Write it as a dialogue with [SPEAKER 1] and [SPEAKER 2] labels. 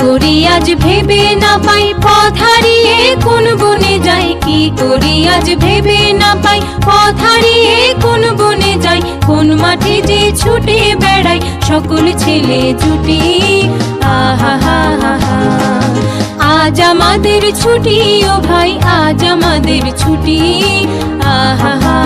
[SPEAKER 1] করি আজ ভেবে না পাই, পথ হারিয়ে কোন বনে যাই। কি করি আজ ভেবে না পাই, পথ হারিয়ে কোন বনে যাই। কোন মাঠে যে ছুটে বেড়াই, সকল ছেলে জুটি। আহা, হা হা আজ আমাদের ছুটি, ও ভাই, আজ আমাদের ছুটি। আহা, হা।